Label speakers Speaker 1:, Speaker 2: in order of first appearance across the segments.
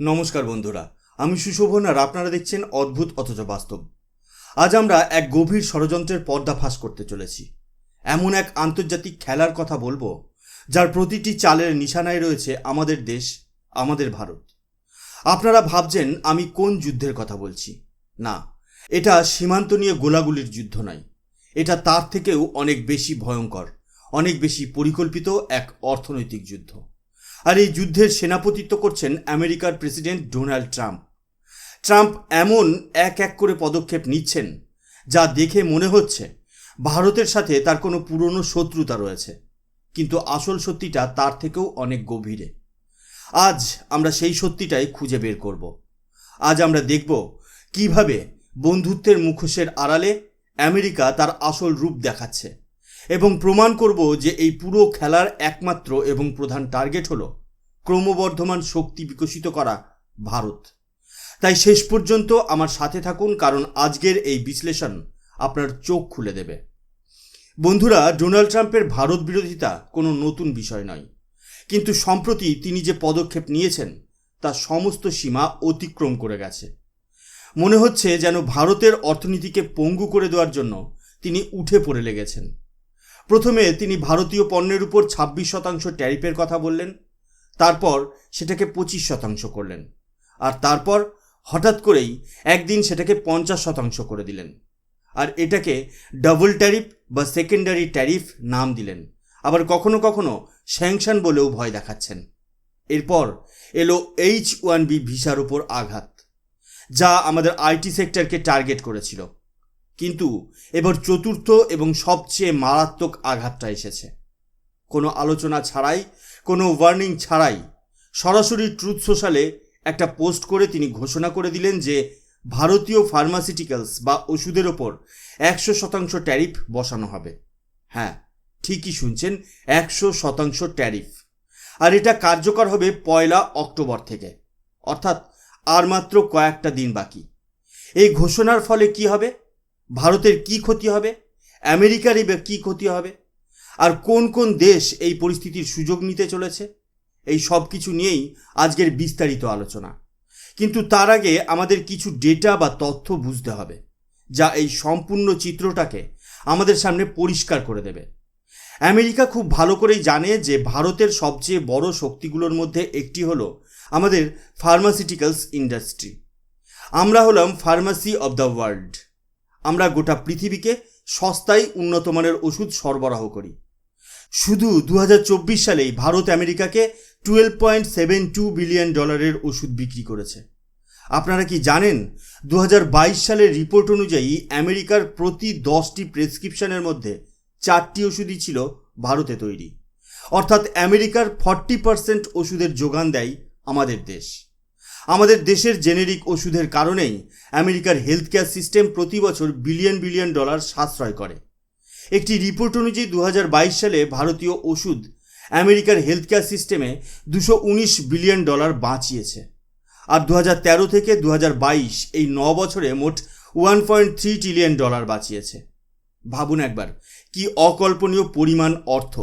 Speaker 1: নমস্কার বন্ধুরা, আমি সুশোভন আর আপনারা দেখছেন অদ্ভুত অথচ বাস্তব। আজ আমরা এক গভীর ষড়যন্ত্রের পর্দা ফাঁস করতে চলেছি। এমন এক আন্তর্জাতিক খেলার কথা বলব, যার প্রতিটি চালের নিশানায় রয়েছে আমাদের দেশ, আমাদের ভারত। আপনারা ভাবছেন আমি কোন যুদ্ধের কথা বলছি। না, এটা সীমান্ত নিয়ে গোলাগুলির যুদ্ধ নয়। এটা তার থেকেও অনেক বেশি ভয়ঙ্কর, অনেক বেশি পরিকল্পিত এক অর্থনৈতিক যুদ্ধ। আর এই যুদ্ধের সেনাপতিত্ব করছেন আমেরিকার প্রেসিডেন্ট ডোনাল্ড ট্রাম্প। ট্রাম্প এমন এক এক করে পদক্ষেপ নিচ্ছেন যা দেখে মনে হচ্ছে ভারতের সাথে তার কোনো পুরনো শত্রুতা রয়েছে। কিন্তু আসল সত্যিটা তার থেকেও অনেক গভীরে। আজ আমরা সেই সত্যিটাই খুঁজে বের করব। আজ আমরা দেখব কীভাবে বন্ধুত্বের মুখোশের আড়ালে আমেরিকা তার আসল রূপ দেখাচ্ছে। এবং প্রমাণ করব যে এই পুরো খেলার একমাত্র এবং প্রধান টার্গেট হলো ক্রমবর্ধমান শক্তি বিকশিত করা ভারত। তাই শেষ পর্যন্ত আমার সাথে থাকুন, কারণ আজকের এই বিশ্লেষণ আপনার চোখ খুলে দেবে। বন্ধুরা, ডোনাল্ড ট্রাম্পের ভারত বিরোধিতা কোনো নতুন বিষয় নয়। কিন্তু সম্প্রতি তিনি যে পদক্ষেপ নিয়েছেন, তা সমস্ত সীমা অতিক্রম করে গেছে। মনে হচ্ছে যেন ভারতের অর্থনীতিকে পঙ্গু করে দেওয়ার জন্য তিনি উঠে পড়ে লেগেছেন। প্রথমে তিনি ভারতীয় পণ্যের উপর ছাব্বিশ শতাংশ ট্যারিফের কথা বললেন, তারপর সেটাকে পঁচিশ শতাংশ করলেন, আর তারপর হঠাৎ করেই একদিন সেটাকে পঞ্চাশ শতাংশ করে দিলেন, আর এটাকে ডাবল ট্যারিফ বা সেকেন্ডারি ট্যারিফ নাম দিলেন, আবার কখনো কখনো স্যাংশন বলেও ভয় দেখাচ্ছেন। এরপর এলো এইচ ওয়ান বি ভিসার উপর আঘাত, যা আমাদের আইটি সেক্টরকে টার্গেট করেছিল। কিন্তু এবার চতুর্থ এবং সবচেয়ে মারাত্মক আঘাতটা এসেছে। কোনো আলোচনা ছাড়াই, কোনো ওয়ার্নিং ছাড়াই সরাসরি ট্রুথ সোশ্যালে একটা পোস্ট করে তিনি ঘোষণা করে দিলেন যে ভারতীয় ফার্মাসিউটিক্যালস বা ওষুধের ওপর একশো শতাংশ ট্যারিফ বসানো হবে। হ্যাঁ ঠিকই শুনছেন, একশো শতাংশ ট্যারিফ আর এটা কার্যকর হবে পয়লা অক্টোবর থেকে। অর্থাৎ আর মাত্র কয়েকটা দিন বাকি। এই ঘোষণার ফলে কি হবে? ভারতের কি ক্ষতি হবে? আমেরিকারই কী ক্ষতি হবে? আর কোন কোন দেশ এই পরিস্থিতির সুযোগ নিতে চলেছে? এই সব কিছু নিয়েই আজকের বিস্তারিত আলোচনা। কিন্তু তার আগে আমাদের কিছু ডেটা বা তথ্য বুঝতে হবে, যা এই সম্পূর্ণ চিত্রটাকে আমাদের সামনে পরিষ্কার করে দেবে। আমেরিকা খুব ভালো করেই জানে যে ভারতের সবচেয়ে বড় শক্তিগুলোর মধ্যে একটি হলো আমাদের ফার্মাসিউটিক্যালস ইন্ডাস্ট্রি আমরা হলাম ফার্মাসি অব দ্য ওয়ার্ল্ড আমরা গোটা পৃথিবীকে সস্তায় উন্নত মানের ওষুধ সরবরাহ করি। শুধু দু হাজার চব্বিশ সালেই ভারত আমেরিকাকে twelve point seven two billion ডলারের ওষুধ বিক্রি করেছে। আপনারা কি জানেন দু হাজার বাইশ সালের রিপোর্ট অনুযায়ী আমেরিকার প্রতি দশটি প্রেসক্রিপশনের মধ্যে চারটি ওষুধই ছিল ভারতে তৈরি। অর্থাৎ আমেরিকার ফর্টি পার্সেন্ট ওষুধের যোগান দেয় আমাদের দেশ। আমাদের দেশের জেনেরিক ওষুধের কারণেই আমেরিকার হেলথ কেয়ার সিস্টেম প্রতি বছর বিলিয়ন বিলিয়ন ডলার সাশ্রয় করে। একটি রিপোর্ট অনুযায়ী দু হাজার বাইশ সালে ভারতীয় ওষুধ আমেরিকার হেলথ কেয়ার সিস্টেমে দুশো বিলিয়ন ডলার বাঁচিয়েছে। আর দু তেরো থেকে দু হাজার বাইশ এই ন বছরে মোট one point three trillion dollar বাঁচিয়েছে। ভাবুন একবার, কি অকল্পনীয় পরিমাণ অর্থ।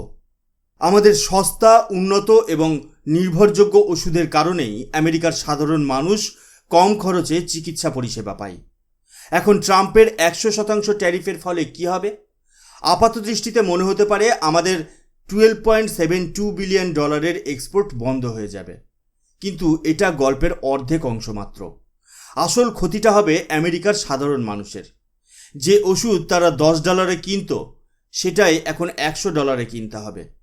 Speaker 1: আমাদের সস্তা, উন্নত এবং নির্ভরযোগ্য ওষুধের কারণেই আমেরিকার সাধারণ মানুষ কম খরচে চিকিৎসা পরিষেবা পায়। এখন ট্রাম্পের একশো শতাংশ ট্যারিফের ফলে কি হবে? আপাত দৃষ্টিতে মনে হতে পারে আমাদের twelve point seven two billion ডলারের এক্সপোর্ট বন্ধ হয়ে যাবে। কিন্তু এটা গল্পের অর্ধেক অংশ মাত্র। আসল ক্ষতিটা হবে আমেরিকার সাধারণ মানুষের। যে ওষুধ তারা দশ ডলারে কিনত, সেটাই এখন একশো ডলারে কিনতে হবে।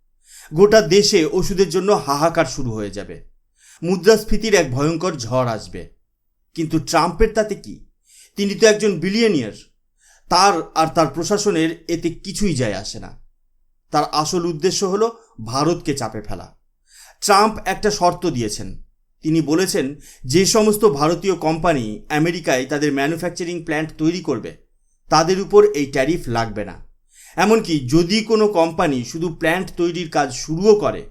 Speaker 1: গোটা দেশে ওষুধের জন্য হাহাকার শুরু হয়ে যাবে। মুদ্রাস্ফীতির এক ভয়ঙ্কর ঝড় আসবে। কিন্তু ট্রাম্পের তাতে কি? তিনি তো একজন বিলিয়নিয়ার। তার আর তার প্রশাসনের এতে কিছুই যায় আসে না। তার আসল উদ্দেশ্য হল ভারতকে চাপে ফেলা। ট্রাম্প একটা শর্ত দিয়েছেন। তিনি বলেছেন, যে সমস্ত ভারতীয় কোম্পানি আমেরিকায় তাদের ম্যানুফ্যাকচারিং প্ল্যান্ট তৈরি করবে, তাদের উপর এই ট্যারিফ লাগবে না। এমনকি যদি কোনো কোম্পানি শুধু প্ল্যান্ট তৈরির কাজ শুরুও করে,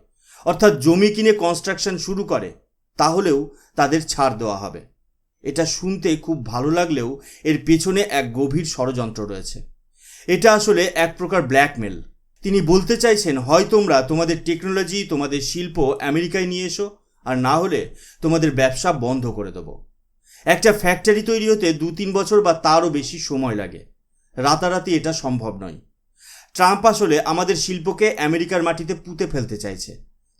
Speaker 1: অর্থাৎ জমি কিনে কনস্ট্রাকশন শুরু করে, তাহলেও তাদের ছাড় দেওয়া হবে। এটা শুনতে খুব ভালো লাগলেও এর পেছনে এক গভীর ষড়যন্ত্র রয়েছে। এটা আসলে এক প্রকার ব্ল্যাকমেল তিনি বলতে চাইছেন, হয় তোমরা তোমাদের টেকনোলজি তোমাদের শিল্প আমেরিকায় নিয়ে এসো, আর না হলে তোমাদের ব্যবসা বন্ধ করে দেবো। একটা ফ্যাক্টরি তৈরি হতে দু তিন বছর বা তারও বেশি সময় লাগে। রাতারাতি এটা সম্ভব নয়। ট্রাম্প আসলে আমাদের শিল্পকে আমেরিকার মাটিতে পুঁতে ফেলতে চাইছে,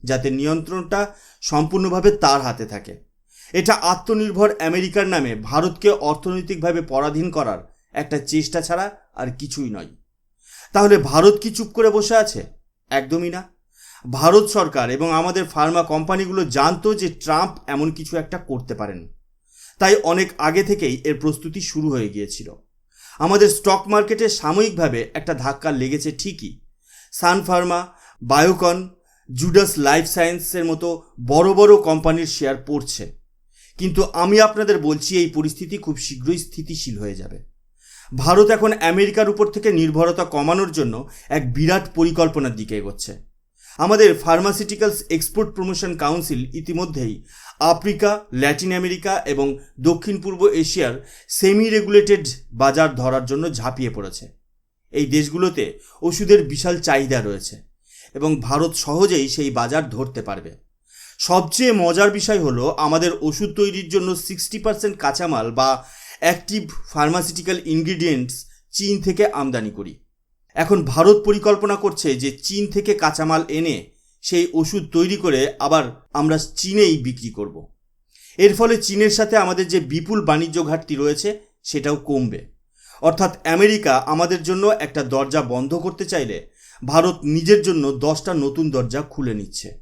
Speaker 1: যাতে নিয়ন্ত্রণটা সম্পূর্ণভাবে তার হাতে থাকে। এটা আত্মনির্ভর আমেরিকার নামে ভারতকে অর্থনৈতিকভাবে পরাধীন করার একটা চেষ্টা ছাড়া আর কিছুই নয়। তাহলে ভারত কি চুপ করে বসে আছে? একদমই না। ভারত সরকার এবং আমাদের ফার্মা কোম্পানিগুলো জানতো যে ট্রাম্প এমন কিছু একটা করতে পারেন। তাই অনেক আগে থেকেই এর প্রস্তুতি শুরু হয়ে গিয়েছিল। আমাদের স্টক মার্কেটে সাময়িকভাবে একটা ধাক্কা লেগেছে ঠিকই। সান ফার্মা বায়োকন জুডাস লাইফ সায়েন্সের মতো বড় বড় কোম্পানির শেয়ার পড়ছে। কিন্তু আমি আপনাদের বলছি এই পরিস্থিতি খুব শীঘ্রই স্থিতিশীল হয়ে যাবে। ভারত এখন আমেরিকার উপর থেকে নির্ভরতা কমানোর জন্য এক বিরাট পরিকল্পনার দিকে এগোচ্ছে। আমাদের ফার্মাসিউটিক্যালস এক্সপোর্ট প্রমোশন কাউন্সিল ইতিমধ্যেই আফ্রিকা, ল্যাটিন আমেরিকা এবং দক্ষিণ পূর্ব এশিয়ার সেমি রেগুলেটেড বাজার ধরার জন্য ঝাঁপিয়ে পড়েছে। এই দেশগুলোতে ওষুধের বিশাল চাহিদা রয়েছে এবং ভারত সহজেই সেই বাজার ধরতে পারবে। সবচেয়ে মজার বিষয় হলো আমাদের ওষুধ তৈরির জন্য সিক্সটি পার্সেন্ট কাঁচামাল বা অ্যাক্টিভ ফার্মাসিউটিক্যাল ইনগ্রিডিয়েন্টস চীন থেকে আমদানি করি। এখন ভারত পরিকল্পনা করছে যে চীন থেকে কাঁচামাল এনে সেই ওষুধ তৈরি করে আবার আমরা চীনেই বিক্রি করব। এর ফলে চীনের সাথে আমাদের যে বিপুল বাণিজ্য ঘাটতি রয়েছে, সেটাও কমবে। অর্থাৎ আমেরিকা আমাদের জন্য একটা দরজা বন্ধ করতে চাইলে ভারত নিজের জন্য দশটা নতুন দরজা খুলে নিচ্ছে।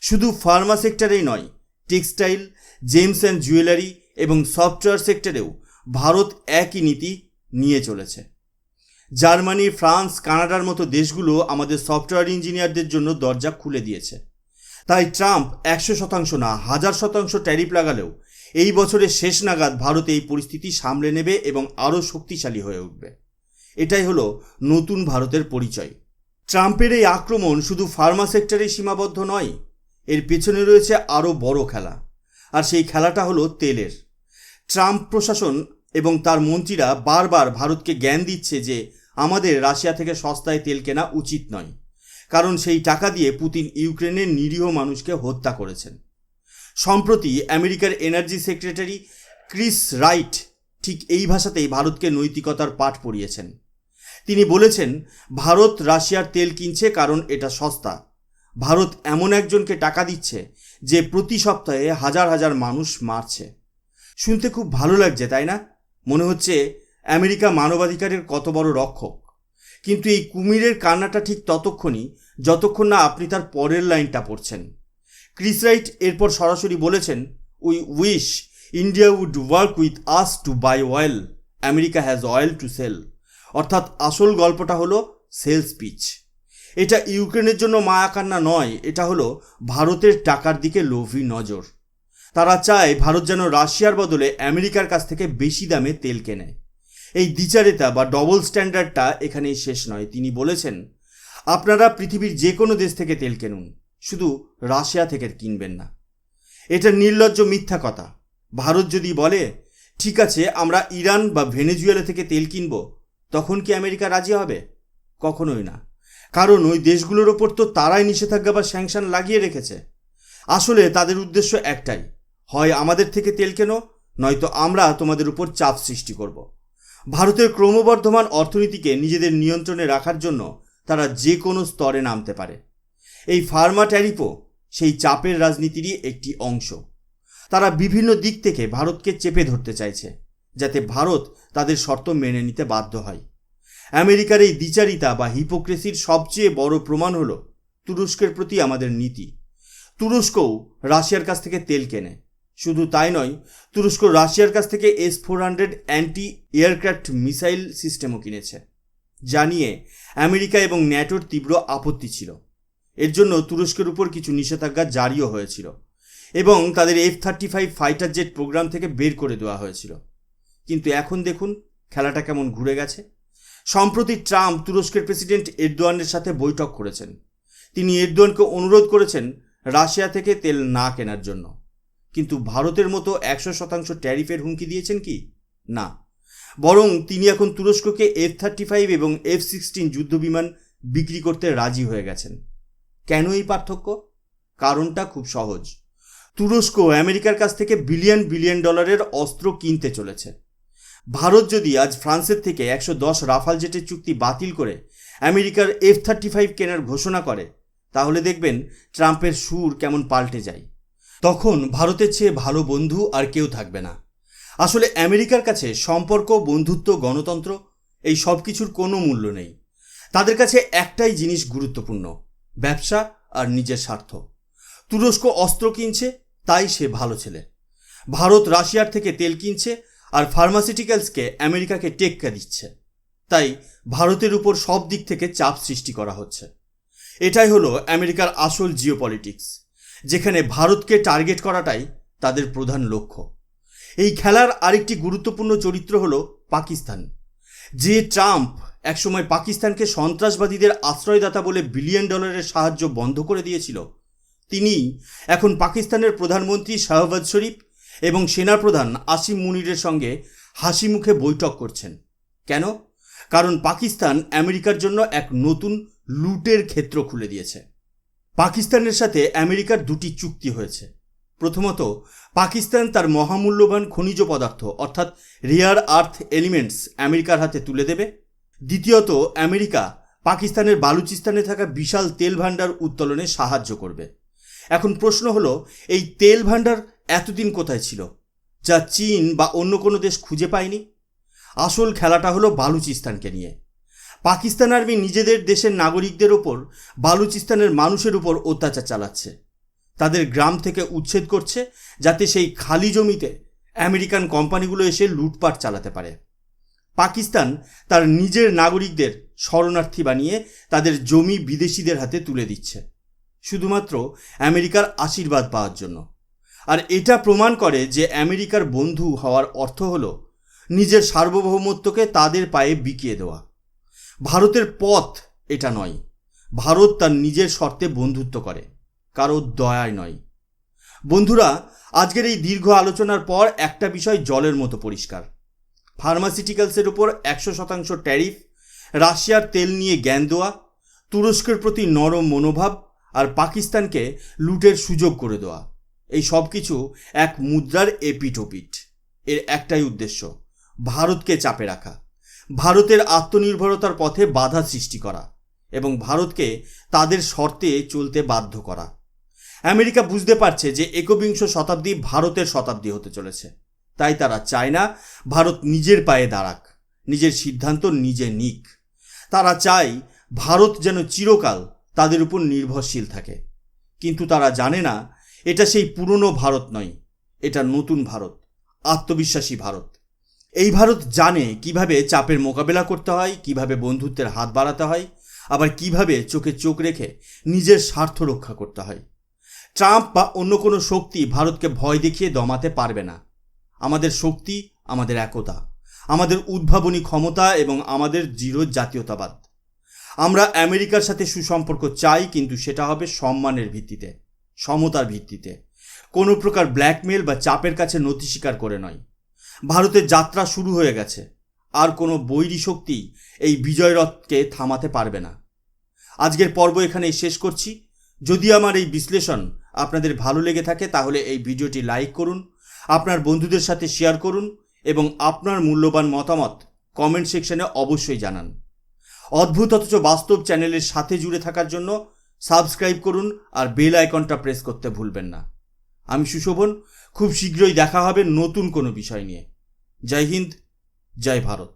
Speaker 1: শুধু ফার্মা সেক্টরেই নয়, টেক্সটাইল, জেমস অ্যান্ড জুয়েলারি এবং সফটওয়্যার সেক্টরেও ভারত একই নীতি নিয়ে চলেছে। জার্মানি, ফ্রান্স, কানাডার মতো দেশগুলো আমাদের সফটওয়্যার ইঞ্জিনিয়ারদের জন্য দরজা খুলে দিয়েছে। তাই ট্রাম্প একশো শতাংশ না, হাজার শতাংশ ট্যারিফ লাগালেও এই বছরের শেষ নাগাদ ভারত এই পরিস্থিতি সামলে নেবে এবং আরও শক্তিশালী হয়ে উঠবে। এটাই হলো নতুন ভারতের পরিচয়। ট্রাম্পের এই আক্রমণ শুধু ফার্মা সেক্টরে সীমাবদ্ধ নয়, এর পেছনে রয়েছে আরও বড় খেলা। আর সেই খেলাটা হলো তেলের। ট্রাম্প প্রশাসন এবং তার মন্ত্রীরা বারবার ভারতকে জ্ঞান দিচ্ছে যে আমাদের রাশিয়া থেকে সস্তায় তেল কেনা উচিত নয়, কারণ সেই টাকা দিয়ে পুতিন ইউক্রেনের নিরীহ মানুষকে হত্যা করেছেন। সম্প্রতি আমেরিকার এনার্জি সেক্রেটারি ক্রিস রাইট ঠিক এই ভাষাতেই ভারতকে নৈতিকতার পাঠ পড়িয়েছেন। তিনি বলেছেন, ভারত রাশিয়ার তেল কিনছে কারণ এটা সস্তা। ভারত এমন একজনকে টাকা দিচ্ছে যে প্রতি সপ্তাহে হাজার হাজার মানুষ মারছে। শুনতে খুব ভালো লাগছে, তাই না? মনে হচ্ছে আমেরিকা মানবাধিকারের কত বড় রক্ষক। কিন্তু এই কুমিরের কান্নাটা ঠিক ততক্ষণই, যতক্ষণ না আপনি তার পরের লাইনটা পড়ছেন। ক্রিস রাইট এরপর সরাসরি বলেছেন we wish India would work with us to buy oil America has oil to sell অর্থাৎ আসল গল্পটা হলো সেলস পিচ এটা ইউক্রেনের জন্য মায়া কান্না নয়, এটা হলো ভারতের টাকার দিকে লোভী নজর। তারা চায় ভারত যেন রাশিয়ার বদলে আমেরিকার কাছ থেকে বেশি দামে তেল কেনে। এই দ্বিচারিতা বা ডবল স্ট্যান্ডার্ডটা এখানেই শেষ নয়। তিনি বলেছেন, আপনারা পৃথিবীর যে কোনো দেশ থেকে তেল কিনুন, শুধু রাশিয়া থেকে কিনবেন না। এটা নির্লজ্জ মিথ্যা কথা। ভারত যদি বলে, ঠিক আছে, আমরা ইরান বা ভেনেজুয়েলা থেকে তেল কিনব, তখন কি আমেরিকা রাজি হবে কখনোই না। কারণ ওই দেশগুলোর ওপর তো তারাই নিষেধাজ্ঞা বা স্যাংশন লাগিয়ে রেখেছে। আসলে তাদের উদ্দেশ্য একটাই হয় আমাদের থেকে তেল কেনো? নয়তো আমরা তোমাদের উপর চাপ সৃষ্টি করব। ভারতের ক্রমবর্ধমান অর্থনীতিকে নিজেদের নিয়ন্ত্রণে রাখার জন্য তারা যে কোনো স্তরে নামতে পারে। এই ফার্মা ট্যারিফও সেই চাপের রাজনীতিরই একটি অংশ। তারা বিভিন্ন দিক থেকে ভারতকে চেপে ধরতে চাইছে, যাতে ভারত তাদের শর্ত মেনে নিতে বাধ্য হয়। আমেরিকার এই দ্বিচারিতা বা হিপোক্রেসির সবচেয়ে বড় প্রমাণ হল তুরস্কের প্রতি আমাদের নীতি। তুরস্কও রাশিয়ার কাছ থেকে তেল কেনে। শুধু তাই নয়, তুরস্ক রাশিয়ার কাছ থেকে S four hundred anti aircraft missile সিস্টেমও কিনেছে জানিয়ে আমেরিকা এবং ন্যাটোর তীব্র আপত্তি ছিল। এর জন্য তুরস্কের উপর কিছু নিষেধাজ্ঞা জারিও হয়েছিল এবং তাদের F thirty five fighter jet program থেকে বের করে দেওয়া হয়েছিল। কিন্তু এখন দেখুন, খেলাটা কেমন ঘুরে গেছে। সম্প্রতি ট্রাম্প তুরস্কের প্রেসিডেন্ট এরদোয়ানের সাথে বৈঠক করেছেন। তিনি এরদোয়ানকে অনুরোধ করেছেন রাশিয়া থেকে তেল না কেনার জন্য। কিন্তু ভারতের মতো একশো শতাংশ ট্যারিফের হুমকি দিয়েছেন কি? না। বরং তিনি এখন তুরস্ককে এফ থার্টি ফাইভ এবং এফ সিক্সটিন যুদ্ধবিমান বিক্রি করতে রাজি হয়ে গেছেন। কেন এই পার্থক্য? কারণটা খুব সহজ। তুরস্ক আমেরিকার কাছ থেকে বিলিয়ন বিলিয়ন ডলারের অস্ত্র কিনতে চলেছে। ভারত যদি আজ ফ্রান্সের থেকে একশো দশ রাফাল জেটের চুক্তি বাতিল করে আমেরিকার এফ থার্টি ফাইভ কেনার ঘোষণা করে, তাহলে দেখবেন ট্রাম্পের সুর কেমন পাল্টে যায়। তখন ভারতের চেয়ে ভালো বন্ধু আর কেউ থাকবে না। আসলে আমেরিকার কাছে সম্পর্ক, বন্ধুত্ব, গণতন্ত্র এই সব কিছুর কোনো মূল্য নেই। তাদের কাছে একটাই জিনিস গুরুত্বপূর্ণ, ব্যবসা আর নিজের স্বার্থ। তুরস্ক অস্ত্র কিনছে, তাই সে ভালো ছেলে। ভারত রাশিয়ার থেকে তেল কিনছে আর ফার্মাসিউটিক্যালসকে আমেরিকাকে টেক্কা দিচ্ছে। তাই ভারতের উপর সব দিক থেকে চাপ সৃষ্টি করা হচ্ছে। এটাই হলো আমেরিকার আসল জিওপলিটিক্স। যেখানে ভারতকে টার্গেট করাটাই তাদের প্রধান লক্ষ্য। এই খেলার আরেকটি গুরুত্বপূর্ণ চরিত্র হল পাকিস্তান। যে ট্রাম্প একসময় পাকিস্তানকে সন্ত্রাসবাদীদের আশ্রয়দাতা বলে বিলিয়ন ডলারের সাহায্য বন্ধ করে দিয়েছিল, তিনি এখন পাকিস্তানের প্রধানমন্ত্রী শাহবাজ শরীফ এবং সেনাপ্রধান আসিম মুনিরের সঙ্গে হাসি মুখে বৈঠক করছেন। কেন? কারণ পাকিস্তান আমেরিকার জন্য এক নতুন লুটের ক্ষেত্র খুলে দিয়েছে। পাকিস্তানের সাথে আমেরিকার দুটি চুক্তি হয়েছে। প্রথমত, পাকিস্তান তার মহামূল্যবান খনিজ পদার্থ, অর্থাৎ রেয়ার আর্থ এলিমেন্টস আমেরিকার হাতে তুলে দেবে। দ্বিতীয়ত, আমেরিকা পাকিস্তানের বালুচিস্তানে থাকা বিশাল তেল ভাণ্ডার উত্তোলনে সাহায্য করবে। এখন প্রশ্ন হলো, এই তেল ভাণ্ডার এতদিন কোথায় ছিল, যা চীন বা অন্য কোনো দেশ খুঁজে পায়নি? আসল খেলাটা হলো বালুচিস্তানকে নিয়ে। পাকিস্তান আর্মি নিজেদের দেশের নাগরিকদের ওপর, বালুচিস্তানের মানুষের উপর অত্যাচার চালাচ্ছে। তাদের গ্রাম থেকে উচ্ছেদ করছে যাতে সেই খালি জমিতে আমেরিকান কোম্পানিগুলো এসে লুটপাট চালাতে পারে। পাকিস্তান তার নিজের নাগরিকদের শরণার্থী বানিয়ে তাদের জমি বিদেশিদের হাতে তুলে দিচ্ছে। শুধুমাত্র আমেরিকার আশীর্বাদ পাওয়ার জন্য। আর এটা প্রমাণ করে যে আমেরিকার বন্ধু হওয়ার অর্থ হলো নিজের সার্বভৌমত্বকে তাদের পায়ে বিকিয়ে দেওয়া। ভারতের পথ এটা নয়। ভারত তার নিজের শর্তে বন্ধুত্ব করে, কারও দয়ায় নয়। বন্ধুরা, আজকের এই দীর্ঘ আলোচনার পর একটা বিষয় জলের মতো পরিষ্কার। ফার্মাসিউটিক্যালসের উপর একশো শতাংশ ট্যারিফ, রাশিয়ার তেল নিয়ে জ্ঞান দেওয়া, তুরস্কের প্রতি নরম মনোভাব আর পাকিস্তানকে লুটের সুযোগ করে দেওয়া। এই সব কিছু এক মুদ্রার এপিটোপিট এর একটাই উদ্দেশ্য, ভারতকে চাপে রাখা। ভারতের আত্মনির্ভরতার পথে বাধা সৃষ্টি করা এবং ভারতকে তাদের শর্তে চলতে বাধ্য করা। আমেরিকা বুঝতে পারছে যে একবিংশ শতাব্দী ভারতের শতাব্দী হতে চলেছে। তাই তারা চায় না ভারত নিজের পায়ে দাঁড়াক, নিজের সিদ্ধান্ত নিজে নিক। তারা চায় ভারত যেন চিরকাল তাদের উপর নির্ভরশীল থাকে। কিন্তু তারা জানে না, এটা সেই পুরনো ভারত নয়, এটা নতুন ভারত, আত্মবিশ্বাসী ভারত। এই ভারত জানে কীভাবে চাপের মোকাবেলা করতে হয়, কীভাবে বন্ধুত্বের হাত বাড়াতে হয়, আবার কীভাবে চোখে চোখ রেখে নিজের স্বার্থ রক্ষা করতে হয়। ট্রাম্প বা অন্য কোনো শক্তি ভারতকে ভয় দেখিয়ে দমাতে পারবে না। আমাদের শক্তি, আমাদের একতা, আমাদের উদ্ভাবনী ক্ষমতা এবং আমাদের দৃঢ় জাতীয়তাবাদ। আমরা আমেরিকার সাথে সুসম্পর্ক চাই, কিন্তু সেটা হবে সম্মানের ভিত্তিতে, সমতার ভিত্তিতে। কোনো প্রকার ব্ল্যাকমেল বা চাপের কাছে নথি স্বীকার করে নয়। ভারতের যাত্রা শুরু হয়ে গেছে। আর কোনো বৈরী শক্তি এই বিজয়রথকে থামাতে পারবে না। আজকের পর্ব এখানেই শেষ করছি। যদি আমার এই বিশ্লেষণ আপনাদের ভালো লেগে থাকে, তাহলে এই ভিডিওটি লাইক করুন, আপনার বন্ধুদের সাথে শেয়ার করুন এবং আপনার মূল্যবান মতামত কমেন্ট সেকশনে অবশ্যই জানান। অদ্ভুত অথচ বাস্তব চ্যানেলের সাথে জুড়ে থাকার জন্য সাবস্ক্রাইব করুন আর বেল আইকনটা প্রেস করতে ভুলবেন না। আমি সুশোভন, খুব শীঘ্রই দেখা হবে নতুন কোনো বিষয় নিয়ে। জয় হিন্দ জয় ভারত।